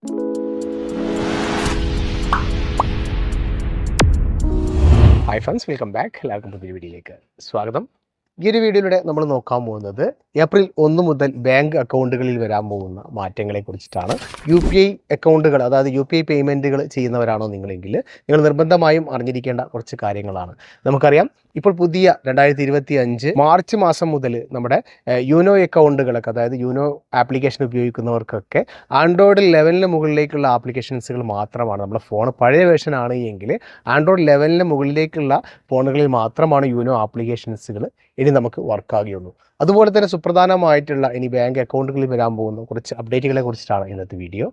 Hi friends welcome back എല്ലാവർക്കും പുതിയ വീഡിയോയിലേക്ക് സ്വാഗതം. ഈ ഒരു വീഡിയോയിലൂടെ നമ്മൾ നോക്കാൻ പോകുന്നത് ഏപ്രിൽ ഒന്ന് മുതൽ ബാങ്ക് അക്കൗണ്ടുകളിൽ വരാൻ പോകുന്ന മാറ്റങ്ങളെ കുറിച്ചിട്ടാണ്. യു പി ഐ അക്കൗണ്ടുകൾ അതായത് യു പി ഐ പേയ്മെന്റുകൾ ചെയ്യുന്നവരാണോ നിങ്ങളെങ്കിൽ നിങ്ങൾ നിർബന്ധമായും അറിഞ്ഞിരിക്കേണ്ട കുറച്ച് കാര്യങ്ങളാണ്. നമുക്കറിയാം ഇപ്പോൾ പുതിയ രണ്ടായിരത്തി ഇരുപത്തി അഞ്ച് മാർച്ച് മാസം മുതൽ നമ്മുടെ യൂനോ അക്കൗണ്ടുകളൊക്കെ അതായത് യൂനോ ആപ്ലിക്കേഷൻ ഉപയോഗിക്കുന്നവർക്കൊക്കെ ആൻഡ്രോയിഡ് ലെവലിന് മുകളിലേക്കുള്ള ആപ്ലിക്കേഷൻസുകൾ മാത്രമാണ്. നമ്മുടെ ഫോൺ പഴയ വേർഷൻ ആണ് എങ്കിൽ ആൻഡ്രോയിഡ് ലെവലിന് മുകളിലേക്കുള്ള ഫോണുകളിൽ മാത്രമാണ് യൂനോ ആപ്ലിക്കേഷൻസുകൾ ഇനി നമുക്ക് വർക്കാകുകയുള്ളൂ അതുപോലെ തന്നെ സുപ്രധാനമായിട്ടുള്ള ഇനി ബാങ്ക് അക്കൗണ്ടുകളിൽ വരാൻ പോകുന്ന കുറച്ച് അപ്ഡേറ്റുകളെ കുറിച്ചിട്ടാണ് ഇന്നത്തെ വീഡിയോ.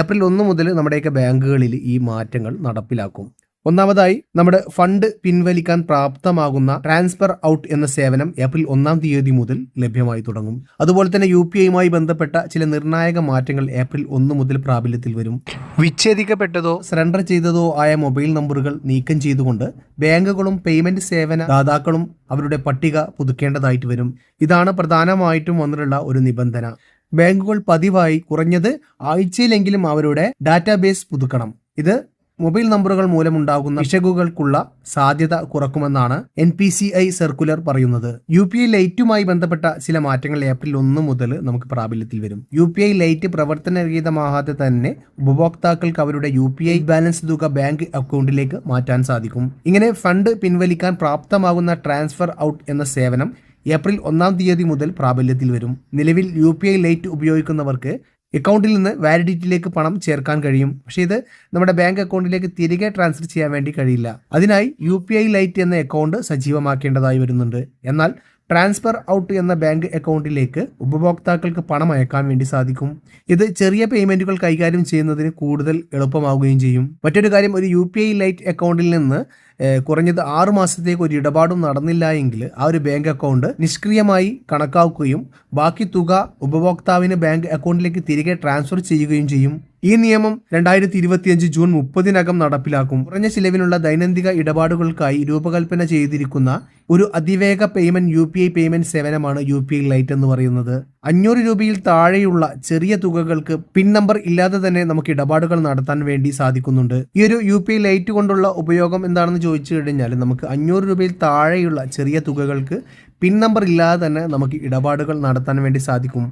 ഏപ്രിൽ ഒന്ന് മുതൽ നമ്മുടെയൊക്കെ ബാങ്കുകളിൽ ഈ മാറ്റങ്ങൾ നടപ്പിലാക്കും. ഒന്നാമതായി നമ്മുടെ ഫണ്ട് പിൻവലിക്കാൻ പ്രാപ്തമാകുന്ന ട്രാൻസ്ഫർ ഔട്ട് എന്ന സേവനം ഏപ്രിൽ ഒന്നാം തീയതി മുതൽ ലഭ്യമായി തുടങ്ങും. അതുപോലെ തന്നെ യു പി ഐയുമായി ബന്ധപ്പെട്ട ചില നിർണായക മാറ്റങ്ങൾ ഏപ്രിൽ ഒന്ന് മുതൽ പ്രാബല്യത്തിൽ വരും. വിച്ഛേദിക്കപ്പെട്ടതോ സറണ്ടർ ചെയ്തതോ ആയ മൊബൈൽ നമ്പറുകൾ നീക്കം ചെയ്തുകൊണ്ട് ബാങ്കുകളും പേയ്മെന്റ് സേവന ദാതാക്കളും അവരുടെ പട്ടിക പുതുക്കേണ്ടതായിട്ട് വരും. ഇതാണ് പ്രധാനമായിട്ടും വന്നിട്ടുള്ള ഒരു നിബന്ധന. ബാങ്കുകൾ പതിവായി കുറഞ്ഞത് ആഴ്ചയിലെങ്കിലും അവരുടെ ഡാറ്റാബേസ് പുതുക്കണം. ഇത് മൊബൈൽ നമ്പറുകൾ മൂലമുണ്ടാകുന്ന പിശകുകൾക്കുള്ള സാധ്യത കുറക്കുമെന്നാണ് N P C I circular പറയുന്നത്. യു പി ഐ ലൈറ്റുമായി ബന്ധപ്പെട്ട ചില മാറ്റങ്ങൾ ഏപ്രിൽ ഒന്ന് മുതൽ നമുക്ക് പ്രാബല്യത്തിൽ വരും. യു പി ഐ ലൈറ്റ് പ്രവർത്തനരഹിതമാകാതെ തന്നെ ഉപഭോക്താക്കൾക്ക് അവരുടെ യു പി ഐ ബാലൻസ് തുക ബാങ്ക് അക്കൗണ്ടിലേക്ക് മാറ്റാൻ സാധിക്കും. ഇങ്ങനെ ഫണ്ട് പിൻവലിക്കാൻ പ്രാപ്തമാകുന്ന ട്രാൻസ്ഫർ ഔട്ട് എന്ന സേവനം ഏപ്രിൽ ഒന്നാം തീയതി മുതൽ പ്രാബല്യത്തിൽ വരും. നിലവിൽ യു പി ഐ ലൈറ്റ് ഉപയോഗിക്കുന്നവർക്ക് അക്കൗണ്ടിൽ നിന്ന് വാലിഡിറ്റിയിലേക്ക് പണം ചേർക്കാൻ കഴിയും. പക്ഷേ ഇത് നമ്മുടെ ബാങ്ക് അക്കൗണ്ടിലേക്ക് തിരികെ ട്രാൻസ്ഫർ ചെയ്യാൻ വേണ്ടി കഴിയില്ല. അതിനായി യു പി ഐ ലൈറ്റ് എന്ന അക്കൗണ്ട് സജീവമാക്കേണ്ടതായി വരുന്നുണ്ട്. എന്നാൽ ട്രാൻസ്ഫർ ഔട്ട് എന്ന ബാങ്ക് അക്കൗണ്ടിലേക്ക് ഉപഭോക്താക്കൾക്ക് പണം അയക്കാൻ വേണ്ടി സാധിക്കും. ഇത് ചെറിയ പേയ്മെന്റുകൾ കൈകാര്യം ചെയ്യുന്നതിന് കൂടുതൽ എളുപ്പമാവുകയും ചെയ്യും. മറ്റൊരു കാര്യം ഒരു യു ലൈറ്റ് അക്കൗണ്ടിൽ നിന്ന് കുറഞ്ഞത് ആറു മാസത്തേക്ക് ഒരു ഇടപാടും നടന്നില്ല എങ്കിൽ ആ ഒരു ബാങ്ക് അക്കൗണ്ട് നിഷ്ക്രിയമായി കണക്കാക്കുകയും ബാക്കി തുക ഉപഭോക്താവിന് ബാങ്ക് അക്കൗണ്ടിലേക്ക് തിരികെ ട്രാൻസ്ഫർ ചെയ്യുകയും ചെയ്യും. ഈ നിയമം രണ്ടായിരത്തി ഇരുപത്തിയഞ്ച് ജൂൺ മുപ്പതിനകം നടപ്പിലാക്കും. കുറഞ്ഞ ചിലവിനുള്ള ദൈനംദിന ഇടപാടുകൾക്കായി രൂപകൽപ്പന ചെയ്തിരിക്കുന്ന ഒരു അതിവേഗ പേയ്മെന്റ് യു പേയ്മെന്റ് സേവനമാണ് യു ലൈറ്റ് എന്ന് പറയുന്നത്. അഞ്ഞൂറ് രൂപയിൽ താഴെയുള്ള ചെറിയ തുകകൾക്ക് പിൻ നമ്പർ ഇല്ലാതെ തന്നെ നമുക്ക് ഇടപാടുകൾ നടത്താൻ വേണ്ടി സാധിക്കുന്നുണ്ട്. ഈ ഒരു യു പി ലൈറ്റ് കൊണ്ടുള്ള ഉപയോഗം എന്താണെന്ന് ചോദിച്ചു കഴിഞ്ഞാൽ നമുക്ക് അഞ്ഞൂറ് രൂപയിൽ താഴെയുള്ള ചെറിയ തുകകൾക്ക് പിൻ നമ്പർ ഇല്ലാതെ തന്നെ നമുക്ക് ഇടപാടുകൾ നടത്താൻ വേണ്ടി സാധിക്കും.